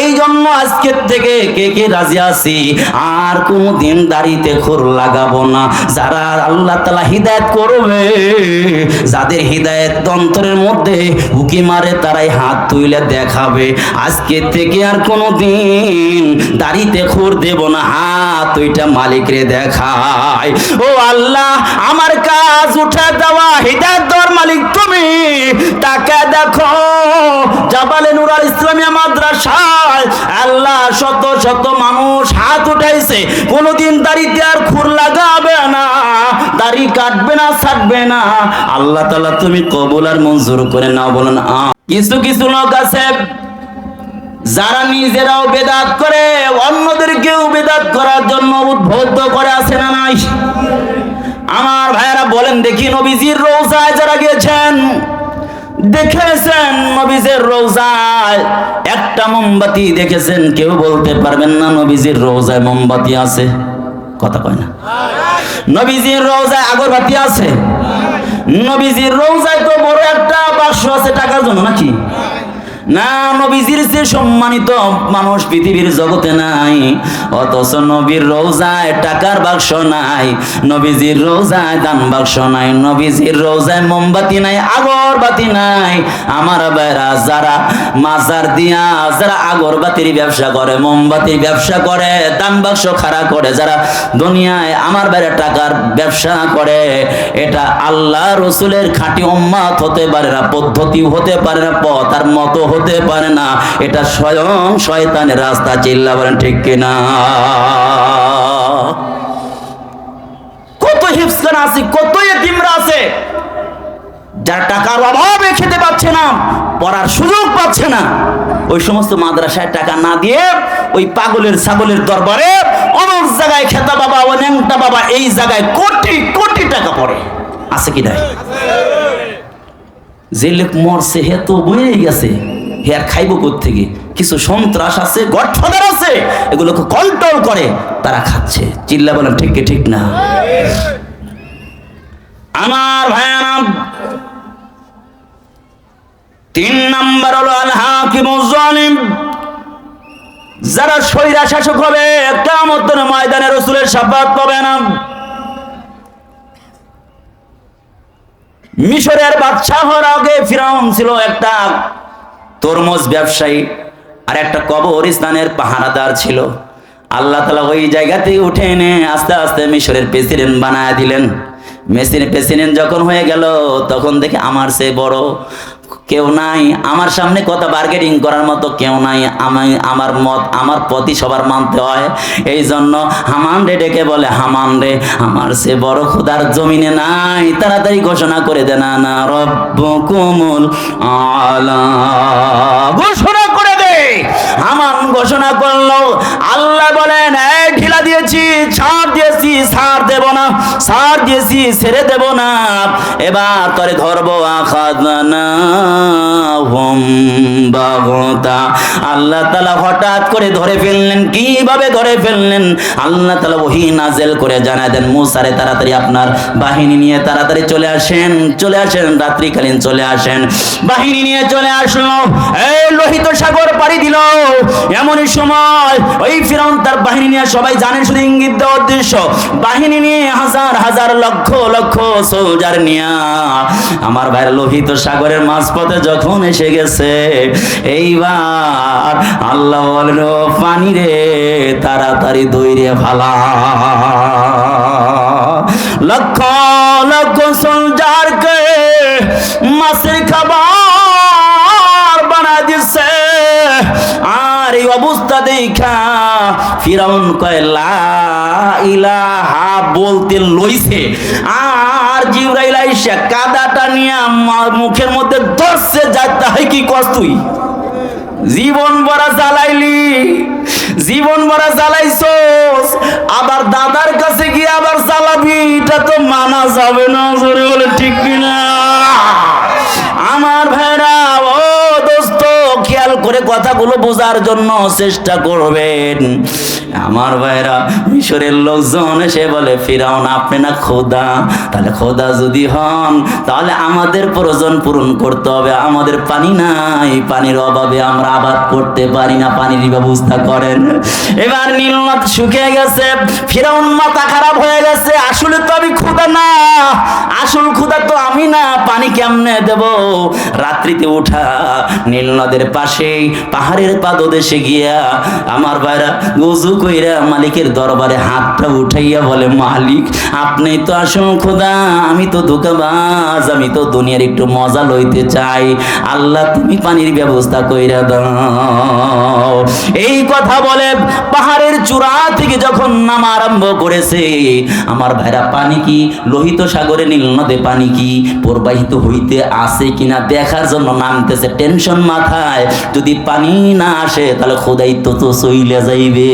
এই জন্য আজকের থেকে কে কে রাজি আছি? আর কোনদিন দাড়িতে খোর লাগাবো না। যারা আল্লাহ তালা হিদায়ত করবে, যাদের হিদায়ত অন্তরের মধ্যে উকি মারে, তারাই হাত তুলে দেখাবে। আজকে থেকে আর কোনদিন দাড়িতে খোর দেব না, হাত ওইটা মালিকরে দেখায়। ও আল্লাহ, আমার কাজ উঠে দেওয়া হিদায়ত দেওয়ার মালিক তুমি। তাকে দেখো, জাবালে নুরাল ইসলামিয়া আল্লাহ শত শত মানুষ হাত উঠাইছে। কোনোদিন দাড়িতে আর খুর লাগাবে না, দাড়ি কাটবে না, ছাড়বে না। আল্লাহ তাআলা তুমি কবুল আর মঞ্জুর করে নাও, বলেন কিছু কিছু লোক আছে, যারা নিজেরাও বেদাত করে, অন্যদেরকেও বেদাত করার জন্য উদ্বুদ্ধ করে আছে না নাই? আমার ভাইয়েরা বলেন দেখি নবীজির রোজায় যারা গেছেন দেখেছেন নবীজের রোজায়? একটা মোমবাতি দেখেছেন, কেউ বলতে পারবেন না নবীজির রোজায় মোমবাতি আছে? কথা কয় না। নবীজির রোজায় আগরবাতি আছে? নবীজির রোজায় তো বড় একটা বাক্স আছে টাকার জন্য নাকি? না, নবীজির যে সম্মানিত মানুষ পৃথিবীর জগতে নাই, অথচ নবীর রোজায় টাকার বাক্স নাই, নবীজির রোজায় দান বাক্স নাই, নবীজির রোজায় মোমবাতি নাই, আগরবাতি নাই। আমার বেড়া যারা মাজার দিয়া, যারা আগরবাতির ব্যবসা করে, মোমবাতির ব্যবসা করে, দান বাক্স খাড়া করে, যারা দুনিয়ায় আমার বেড়া টাকার ব্যবসা করে, এটা আল্লাহ রসুলের খাঁটি উম্মাত হতে পারে না পদ্ধতি হতে পারে না, পথ আর মতো হতে পারে না। এটা স্বয়ং শয়তানের রাস্তা, চিল্লা বলেন, ঠিক কিনা? কত হিফসান আছে, কত এতিমরা আছে, যারা টাকার অভাবে খেতে পাচ্ছে না, পড়ার সুযোগ পাচ্ছে না। ওই সমস্ত মাদ্রাসায় টাকা না দিয়ে ওই পাগলের ছাগলের দরবারে অনেক জায়গায় খেতা বাবা, অনেকটা বাবা, এই জায়গায় কোটি কোটি টাকা পড়ে। আছে কি নাই? যে লোক মরছে, হে তো বয়ে গেছে। হে আর খাইব থেকে কিছু সন্ত্রাস আছে গডফাদার আছে, এগুলোকে কন্ট্রোল করে, তারা খাচ্ছে। চিল্লা বলেন, ঠিক ঠিক না? আমার ভাইয়ারা তিন নাম্বার হলো আল হাকিমুজ জালিম যারা স্বৈরা শাসক হবে কেমন ময়দানে রসুলের সাফাত পাবে না। মিশরের বাদশাহ হওয়ার আগে ফিরাউন ছিল একটা তরমুজ ব্যবসায়ী। আর একটা কবরস্থানের পাহারাদার ছিল। আল্লাহ তালা ওই জায়গাতেই উঠে এনে আস্তে আস্তে মিশরের প্রেসিডেন্ট বানায় দিলেন। মেসির প্রেসিডেন্ট যখন হয়ে গেল, তখন দেখে আমার সে বড় কেউ নাই। আমার সামনে কথা বার্গেটিং করার মতো কেউ নাই। আমি, আমার মত, আমার প্রতি সবার মানতে হয়। এই জন্য হামান রে ডেকে বলে, হামান রে, আমার সে বড় খোদার জমিনে নাই। তাড়াতাড়ি ঘোষণা করে দে, না না রব্ব কুমুল আলা। ঘোষণা করে দে। হামান ঘোষণা করল। আল্লাহ বলেন, এই ঢিলা দিয়েছি, ছাড় দিয়েছি ছাড় দেব না, ছাড় দিয়েছি, ছেড়ে দেব না। এবার তরে ধরবো আল্লাহ তালা হঠাৎ করে ধরে ফেললেন, কীভাবে ধরে ফেললেন? আল্লাহ তালা ওহি নাজেল করে জানায় দেন মুসারে তাড়াতাড়ি আপনার বাহিনী নিয়ে তাড়াতাড়ি চলে আসেন চলে আসেন, রাত্রিকালীন চলে আসেন। বাহিনী নিয়ে চলে আসলো এই লোহিত সাগর পাড়ি দিল। এমনই সময় ওই ফিরাউন তার বাহিনী নিয়ে সবাই জানেন, শুধু ইঙ্গিত দেওয়ার উদ্দেশ্য। বাহিনী নিয়ে হাজার হাজার লক্ষ লক্ষ সোলজার নিয়ে আমার ভাইয়ের লোহিত সাগরের মাঝপথে যখন এসে গেছে, এইবার আল্লাহ বলেন পানি রে, তাড়াতাড়ি দৈরে ভালা লক্ষ লক্ষ সোলজারকে মাছের খাবার বানা দিছে। আর এই অবস্থা দেখা ফিরাউন কয়, লা ইলাহা বলতে লইছে। আর জিব্রাইল আইসা কাদাটা নিয়ে মুখের মধ্যে ধরছে যাতে হয় কি কস তুই? জীবন ভরা জ্বালাইলি, জীবন ভরা জ্বালাইছস, আবার দাদার কাছে গিয়ে আবার জ্বালাবি, এটা তো মানা যাবে না, জোরে বলে ঠিক কিনা? কথাগুলো বোঝার জন্য চেষ্টা করবেন। আমার ভাইরা, মিশরের লোকজন এসে বলে, ফিরাউন, আপনি না খোদা? তাহলে খোদা যদি হন, তাহলে আমাদের প্রয়োজন পূরণ করতে হবে। আমাদের পানি নাই, পানির অভাবে আমরা আবাদ করতে পারি না। পানির ব্যবস্থা করেন। এবার নীলনদ শুকিয়ে গেছে, ফিরাউন মাথা খারাপ হয়ে গেছে। আসলে তো আমি ক্ষুদা না, আসল ক্ষুদা তো আমি না। পানি কেমনে দেব? রাত্রিতে উঠা নীল নদের পাশেই পাহাড়ের পাদদেশে গিয়া আমার ভাইরা গজু কইরা মালিকের দরবারে হাতটা উঠাইয়া বলে, মালিক, আপনি তো আসল খোদা, আমি তো ধোকাবাজ, আমি তো দুনিয়ার একটু মজা লইতে চাই। আল্লাহ, তুমি পানির ব্যবস্থা কইরা দাও। এই কথা বলে পাহাড়ের চূড়া থেকে যখন নামা আরম্ভ করেছে, আমার ভাইরা, পানি কি? লোহিত সাগরে নীল নদে পানি কি? প্রবাহিত হইতে আসে কিনা দেখার জন্য নামতেছে। টেনশন মাথায় যদি পানি না আসে, তাহলে খোদাই তো তো সইলে যাইবে।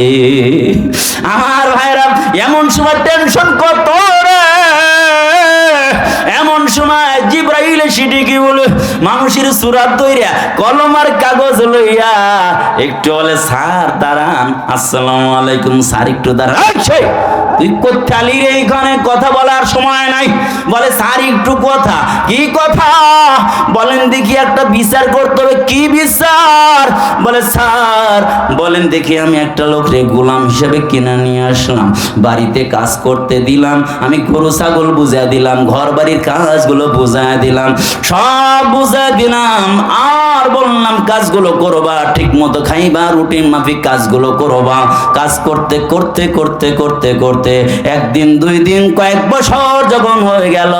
আমার ভাইরা, এমন সময় টেনশন কত এমন সময় জিব্রাইল সিটি কি বলে, মানুষের সুরাত দইরা কলম আর কাগজ লইয়া একটু বলে স্যার দাঁড়ান। আসসালামু আলাইকুম স্যার, একটু দাঁড়ান। এই ছে, তুই কোথালি রে এইখানে কথা বলার সময় নাই। বলে স্যার একটু কথা। কি কথা? বলেন দেখি একটা বিচার করতে হবে। কি বিচার? বলে স্যার বলেন দেখি আমি একটা লোকরে গোলাম হিসেবে কিনে নিয়ে আসলাম। বাড়িতে কাজ করতে দিলাম। আমি গরু ছাগল বুঝা দিলাম ঘর বাড়ির কাজগুলো বুঝা দিলাম। সব বুঝা দিলাম। আর বললাম কাজগুলো করবা ঠিক মতো খাইবা রুটিন মাফিক কাজগুলো করবা। কাজ করতে করতে করতে করতে করতে একদিন দুই দিন কয়েক বছর যখন হয়ে গেল,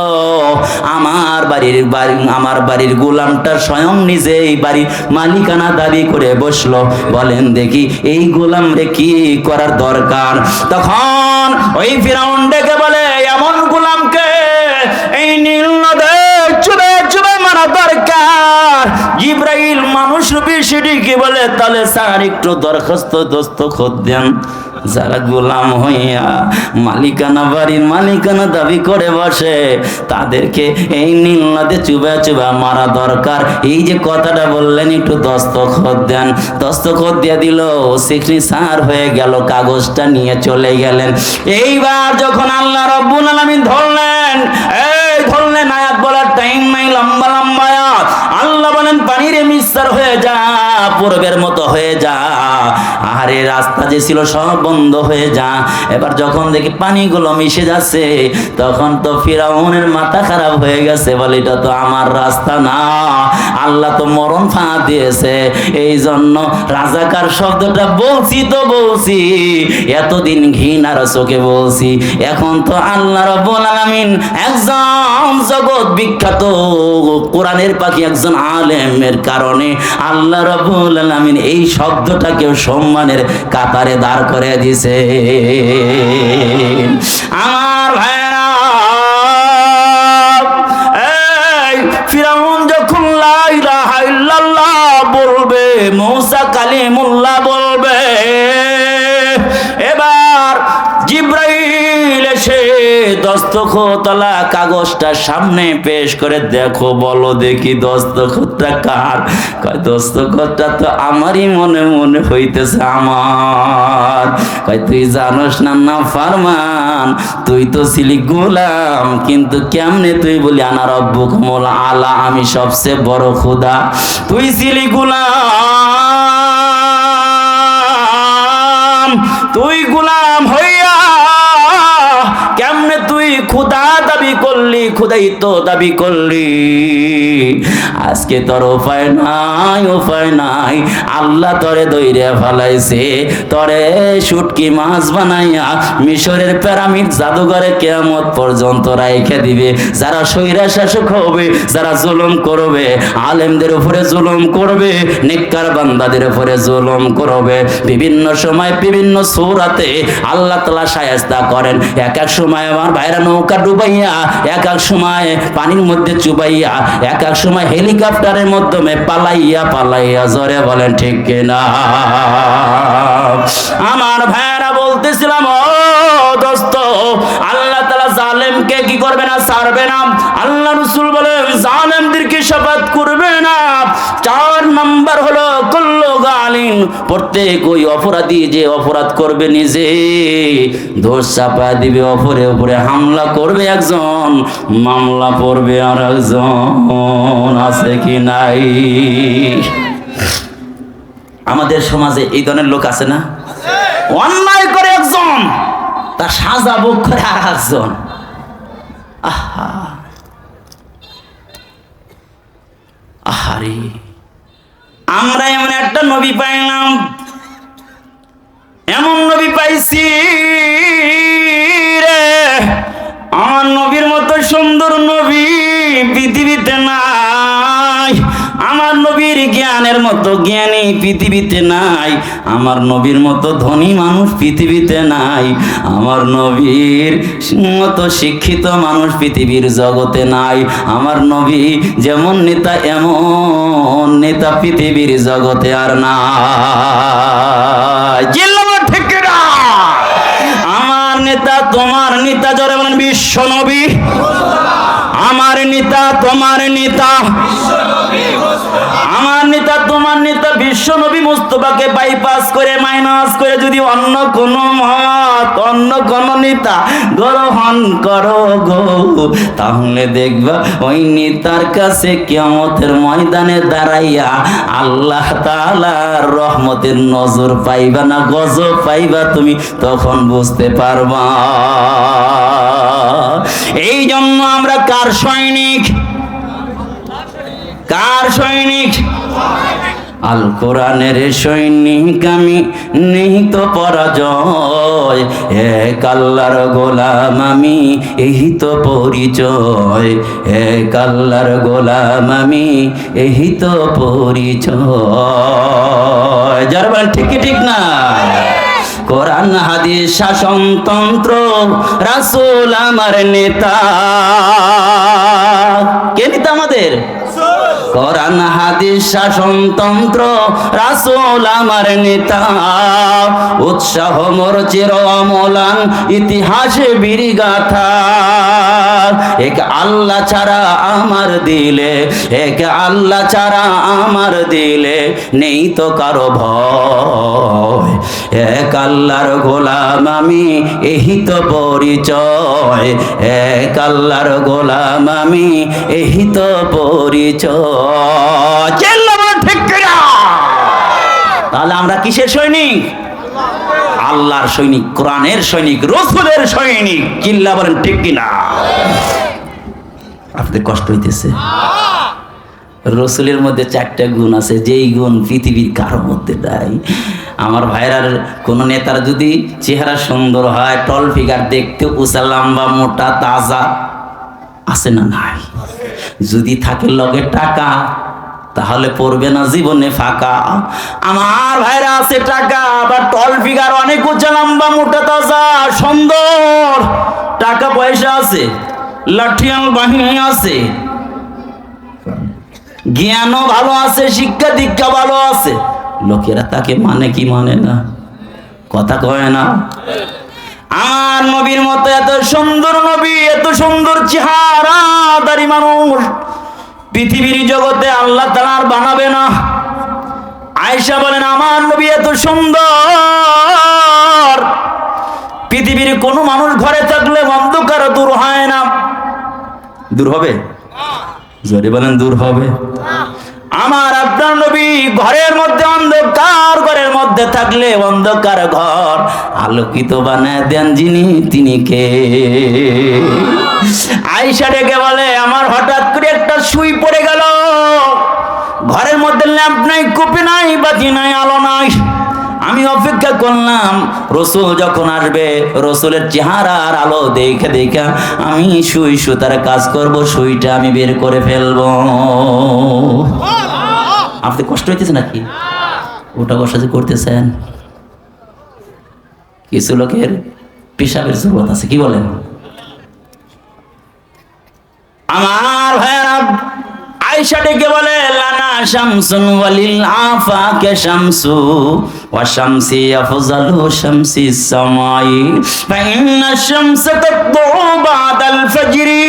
আমার বাড়ির বাড়ি, আমার বাড়ির গোলামটা স্বয়ং নিজেই বাড়ির মালিকানা দাবি করে বসল। বলেন, দেখি, এই গোলাম রে কি করার দরকার? তখন ওই ফিরাউন ডেকে বলে, এমন গোলামকে এই নীল নদে চুবে চুবে মারা দরকার। জিব্রাইল মানুষ রূপী সেটিকে বলে, তাহলে স্যার, একটু দরখাস্ত দোস্ত খোদ দেন। যারা গোলাম হইয়া মালিকানা বাড়ির মালিকানা দাবি করে বসে, তাদেরকে এই নীল নদে চুবা চুবা মারা দরকার। এই যে কথাটা বললেন, একটু দস্তখত দেন। দস্তখত দিয়ে দিল সিকনি সার হয়ে গেল, কাগজটা নিয়ে চলে গেলেন। এইবার যখন আল্লাহ রব্বুল আলামিন ধরলেন, এই ধরলেন আয়াত বলার টাইম নাই, লম্বা লম্বা আয়াত। আল্লাহ বলেন, পানিরে মিক্সার হয়ে যা, পূর্বের মতো হয়ে যা। আরে রাস্তা যে ছিল সব বন্ধ হয়ে যা। এবার যখন দেখি পানিগুলো মিশে যাচ্ছে, তখন তো ফিরাউনের মাথা খারাপ হয়ে গেছে বলে, এটা তো আমার রাস্তা না। আল্লাহ তো মরণ ফাঁ দিয়েছে। এই জন্য রাজাকার শব্দটা বলছি তো বলছি, এতদিন ঘৃণার চোখে বলছি। এখন তো আল্লাহ রব্বুল আলামিন একজন জগৎ বিখ্যাত, কোরআনের পাখি একজন আলেমের কারণে আল্লাহ রব্বুল আলামিন এই শব্দটাকেও কাতারে দাঁড় করে দিছে। আমার ভাইরা দস্তখতলা কাগজটা সামনে পেশ করে দেখো, বলো দেখি দস্তখতটা কার? কয় দস্তখতটা তো আমারই মনে মনে হইতেছে আমার। কয়, তুই জানোস না না ফারমান, তুই তো ছিলি গোলাম, কিন্তু কেমনে তুই বলি আনা রব্বু কমল আলা, আমি সবচেয়ে বড় খোদা। তুই ছিলি গোলাম, তুই গোলাম খুদা দাবি করলি, খুদাই তো দাবি করলি। আজকে তোর উপায় নাই উপায় নাই। আল্লাহ তরে দইরে ফেলাইছে। তরে শুটকি মাছ বানাইয়া মিশরের প্যারামিড জাদুঘরে কেয়ামত পর্যন্ত রাইখে দিবে। যারা সৈরা শাসক হবে, যারা জুলুম করবে, আলেমদের উপরে জুলুম করবে নিকার বান্দাদের উপরে জুলুম করবে। বিভিন্ন সময় বিভিন্ন সৌরাতে আল্লাহ তালা সায়স্তা করেন। এক এক সময় আমার ভাইরা নৌকা ডুবাইয়া এক এক সময় পানির মধ্যে চুবাইয়া এক এক সময় হেলিকপ্টারের মাধ্যমে পালাইয়া পালাইয়া জরে বলেন, ঠিক কিনা আমার ভাইরা বলতেছিলাম, ও দোস্ত, আল্লাহ তালা জালেমকে কি করবে না, ছাড়বে না? আল্লাহ রসুল বলে জালেমদেরকে শপথ করবে না। চার নাম্বার হলো প্রত্যেক ওই অপরাধী যে অপরাধ করবে নিজে, দোষ চাপা দিবে অপরে অপরে হামলা করবে একজন, মামলা পড়বে আর একজন আছে কি নাই? আমাদের সমাজে এই ধরনের লোক আছে না? অন্যায় করে একজন, তার সাজা ভোগ করে আর একজন আহা। আহারে। আমরা এমন একটা নবী পাইলাম। এমন নবী পাইছি রে। আমার নবীর মতো সুন্দর নবী নবীর জ্ঞানের মতো জ্ঞানী পৃথিবীতে নাই। আমার নবীর মতো ধনী মানুষ পৃথিবীতে নাই। আমার নবীর মতো শিক্ষিত মানুষ পৃথিবীর জগতে নাই। আমার নবী যেমন নেতা, এমন নেতা পৃথিবীর জগতে আর না আমার নেতা, তোমার নেতা, জরে বলেন, বিশ্ব নবী। আমার নেতা, তোমার নেতা। তোমার নেতা বিশ্ব নবী মুস্তফাকে বাইপাস করে মাইনাস করে যদি অন্য কোন মত, অন্য কোন নেতা গ্রহণ করো গো, তাহলে দেখবা ওই নেতার কাছে কিয়ামতের ময়দানে দাঁড়াইয়া আল্লাহ তাআলার রহমতের নজর পাইবা না, গজব পাইবা তুমি, তখন বুঝতে পারবা। এই জন্য আমরা কার সৈনিক? কার সৈনিক? আল কোরআনের সৈনিক আমি, নিহিত পরাজয়। এক আল্লাহর গোলাম আমি এহিত পরিচয়। এক আল্লাহর গোলাম আমি এহিত পরিচয়। যার ঠিক ঠিক না? কোরআন, হাদিস শাসনতন্ত্র রাসূল আমার নেতা। কে নেতা আমাদের? কোরআন, হাদিস শাসনতন্ত্র রাসূল আমার নেতা। উৎসাহ মোর চির অমলান, ইতিহাসে বীরগাথা। এক আল্লাহ ছাড়া আমার দিলে, এক আল্লাহ ছাড়া আমার দিলে নেই তো কারও ভয়। এক আল্লাহর গোলাম আমি এই তো পরিচয়। এক আল্লাহর গোলাম আমি এই তো পরিচয়। তাহলে আমরা কিসের সৈনিক? আল্লাহর সৈনিক, কোরআনের সৈনিক, রসুলের সৈনিক। চিল্লা বলেন, ঠিক কিনা? আপনাদের কষ্ট হইতেছে। রসুলের মধ্যে চারটা গুণ আছে, যেই গুণ পৃথিবীর কারোর মধ্যে নাই। আমার ভাইরার কোনো নেতার যদি চেহারা সুন্দর হয় টল ফিগার দেখতে উঁচা, লম্বা, মোটা, তাজা, আছে না নাই? যদি থাকে লগে টাকা, তাহলে পড়বে না জীবনে ফাঁকা। আমার ভাইরা আছে টাকা বা টল ফিগার অনেক উঁচা, লম্বা, মোটা, তাজা, সুন্দর। টাকা পয়সা আছে, লাঠিয়াল বাহিনী আছে, জ্ঞানও ভালো আছে, শিক্ষা দীক্ষা ভালো আছে। লোকেরা তাকে মানে কি মানে না? কথা কয় না? আমার নবীর মতো এত সুন্দর নবী এত সুন্দর চেহারা দারি মানুষ পৃথিবীর জগতে আল্লাহ তালার বানাবে না। আয়সা বলেন আমার নবী এত সুন্দর। পৃথিবীর কোনো মানুষ ঘরে থাকলে অন্ধকার দূর হয় না। দূর হবে? জোরে বলেন দূর হবে। আমার আপনার নবী ঘরের মধ্যে অন্ধকার, ঘরের মধ্যে থাকলে অন্ধকার ঘর। আলোকিত বানায় দেন যিনি, তিনি কে? আইসা ডেকে বলে, আমার হঠাৎ করে একটা সুই পড়ে গেল। ঘরের মধ্যে ল্যাম্প নাই, কপি নাই, বাতি নাই, আলো নাই। আমি অপেক্ষা করলাম, রসুল যখন আসবে, রসুলের চেহারার আলো দেখে দেখে আমি সুই সুতার কাজ করব, সুইটা আমি বের করে ফেলব। আপনি কষ্ট হইতেছে নাকি? ওটা বসা যে করতেছেন? কিছু লোকের পেশাবের জরুরত আছে, কি বলেন? আমার ভাইয়ারা বলে, লানা শামসুন ওয়ালিল আফাকে শামসু ওয়া শামসি শামসি সামাই, ফাইন্না শামসা বাদাল ফজরি।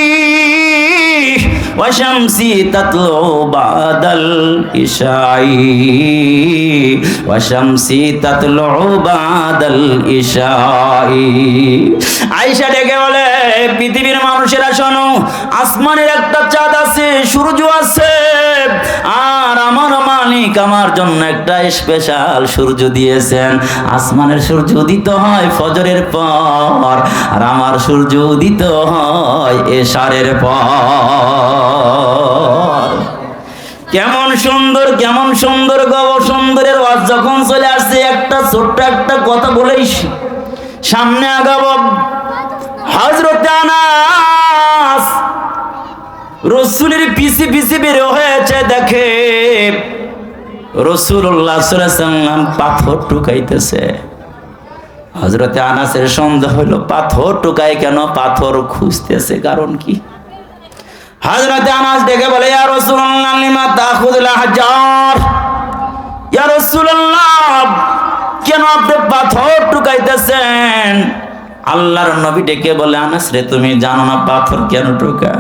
ওয়াশামসি তাতলু বাদাল ইশাই। ওয়াশামসি তাতলু বাদাল ইশাই। আয়েশা ডেকে বলে, পৃথিবীর মানুষেরা শোনো, আসমানের একটা চাঁদ আছে, সূর্য আছে, আর আমার মালিক আমার জন্য একটা স্পেশাল সূর্য দিয়েছেন। আসমানের সূর্য উদিত হয় ফজরের পর, আর আমার সূর্য উদিত হয় এশারের পর। কেমন সুন্দর কেমন সুন্দর গব সুন্দরের ওয়াজ যখন চলে আসছে, একটা ছোট্ট একটা কথা বলেই সামনে আগাব। হজরত আনাস রসুলের পিসি পিসি বের হয়েছে, দেখে রসুল্লাহ সাল্লাম পাথর টুকাইতেছে হজরতে আনাসের সন্দেহ হইল, পাথর টুকাই কেন? পাথর খুঁজতেছে কারণ কি? হজরতে আনাস ডেকে বলে, ইয়া রাসূলুল্লাহ, লিমা হাজার ইয়া রাসূলুল্লাহ, কেন আপনি পাথর টুকাইতেছেন? আল্লাহর নবী ডেকে বলে, আনাস রে, তুমি জানো না পাথর কেন টুকা?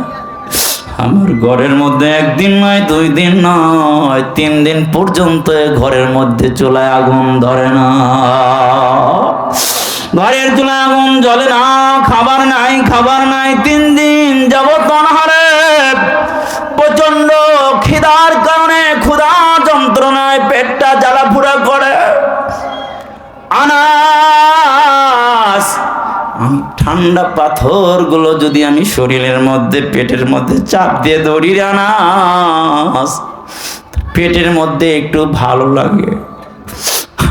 আমার ঘরের মধ্যে একদিন নয়, দুই দিন নয়, তিন দিন পর্যন্ত ঘরের মধ্যে চুলায় আগুন ধরে না। ঘরের চুলায় আগুন জ্বলে না, খাবার নাই খাবার নাই, তিন দিন যাবত অনাহারে প্রচণ্ড খিদার কারণে ক্ষুধা যন্ত্রণায় পেটটা জ্বালা ফুরা করে। আনাস, আমি ঠান্ডা পাথরগুলো যদি আমি শরীরের মধ্যে, পেটের মধ্যে চাপ দিয়ে দৌড়ি রে আনাস, পেটের মধ্যে একটু ভালো লাগে।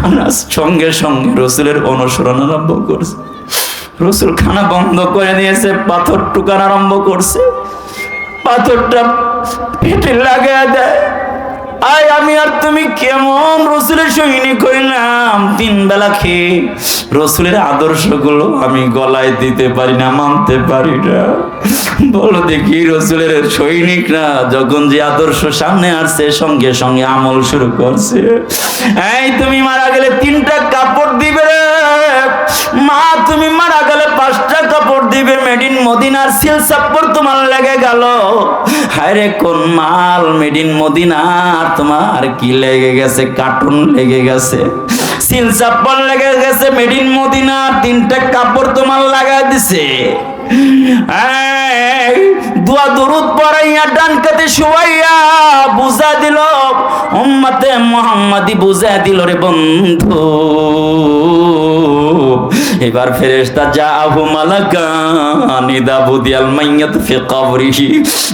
আনাস সঙ্গে সঙ্গে রসুলের অনুসরণ আরম্ভ করছে। রসুল খানা বন্ধ করে দিয়েছে, পাথর টুকান আরম্ভ করছে। পাথরটা পেটে লাগিয়ে দেয়। আয়, আমি আর তুমি কেমন রসুলের সৈনিক হইলাম? তিন বেলা খেয়ে রসুলের আদর্শগুলো আমি গলায় দিতে পারি না, মানতে পারি না। বলো দেখি রসুলের সৈনিকরা যখন যে আদর্শ সামনে আসছে, সঙ্গে সঙ্গে আমল শুরু করছে। এই, তুমি মারা গেলে তিনটা কাপড় দিবে রে। মা, তুমি মারা গেলে পাঁচটা কাপড় দিবে। মেড ইন মদিনার সিল সাপড় তোমার লেগে গেল। হায়রে, কোন মাল মেড ইন মদিনার? তোমার কি লেগে গেছে? কার্টুন লেগে গেছে। সিল সাপড় লেগে গেছে মেড মদিনার। তিনটা কাপড় তোমার লাগা দিছে। দোয়া দরুদ পড়াইয়া ডান কাতে শুয়াইয়া বুঝা দিল, উম্মতে মোহাম্মদি বুঝা দিল রে বন্ধু। এবার ফেরেশতা জাহু মালাকান ইদা বুদিয়াল মাইয়াত ফি কবরিহি।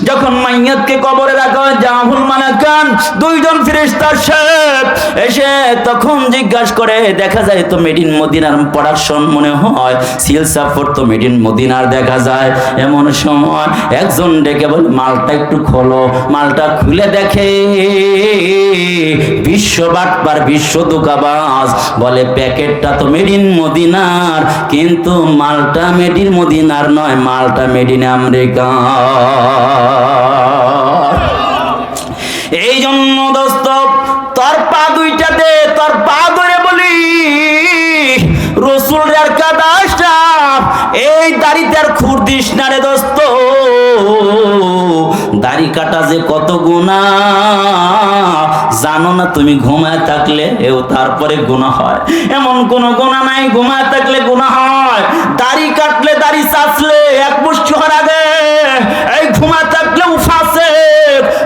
যখন মাইয়াতকে কবরে রাখা হয় জাহুল মালাকান দুইজন ফেরেশতা সাহেব এসে তখন জিজ্ঞাসা করে, দেখা যায় তো মেডিন মদিনার পড়াশোন মনে হয়, সিল সাফর তো মেডিন মদিনার দেখা যায়। এমন সময় একজন ডেকে বলে, মালটা একটু খোলো। মালটা খুলে দেখে বিশ্ব বাটবার বিশ্ব দোকাবাজ বলে, প্যাকেটটা তো মেড ইন মদিনার, কিন্তু মালটা মেড ইন মদিনার নয়, মালটা মেড ইন আমেরিকা এই জন্য দোস্ত, তোর পা দুইটা দে তোর পা ধরে বলি রসুল আর কাদাসটা এই দাড়িতে আর খুর দিস না রে দোস্ত। কাটা যে কত গুণা জানো না তুমি ঘুমায় থাকলে, এও তারপরে গুণা হয়। এমন কোন গুণা নাই, ঘুমায় থাকলে গুণা হয়। দাড়ি কাটলে দাড়ি চাচলে এক মুষ্টি হওয়ার আগে, এই ঘুমায় থাকলে উফাসে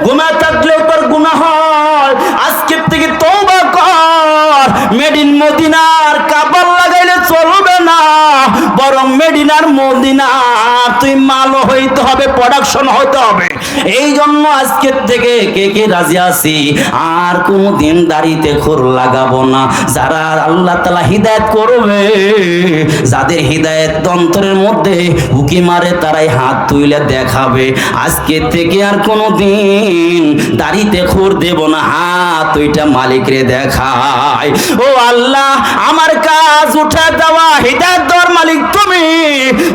ঘুমায় থাকলেও তোর গুণা হয়। আজকের থেকে তৌবা কর, মেড ইন মদিনার মেডিনার মদিনার তুই মালও হইতে হবে প্রোডাকশন হইতে হবে। এই জন্য আজকের থেকে কে কে রাজি আছি? আর কোনদিন দাড়িতে খোর লাগাবো না। যারা আল্লাহ তালা হিদায়ত করবে, যাদের হিদায়ত তন্ত্রের মধ্যে উকি মারে, তারাই হাত তুইলে দেখাবে। আজকে থেকে আর কোনদিন দাড়িতে খোর দেব না, হাত ওইটা মালিকরে দেখায়। ও আল্লাহ, আমার কাজ উঠে দেওয়া, হিদায়ত দেওয়ার মালিক তুমি।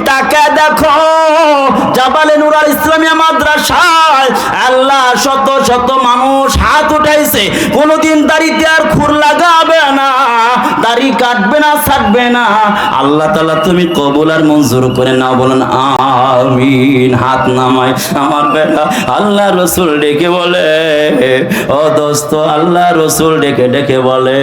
তাকে দেখো, জাবালে নুরাল ইসলামিয়া মাদ্রাসায় আল্লাহ শত শত মানুষ হাত উঠাইছে। কোনোদিন দাড়িতে আর খুর লাগাবে না, দাড়ি কাটবে না, ছাড়বে না। আল্লাহ তাআলা তুমি কবুল আর মঞ্জুর করে নাও, বলেন, আমিন। হাত নামায় আমার বেটা আল্লাহ রসুল ডেকে বলে, ও দোস্ত, আল্লাহ রসুল ডেকে ডেকে বলে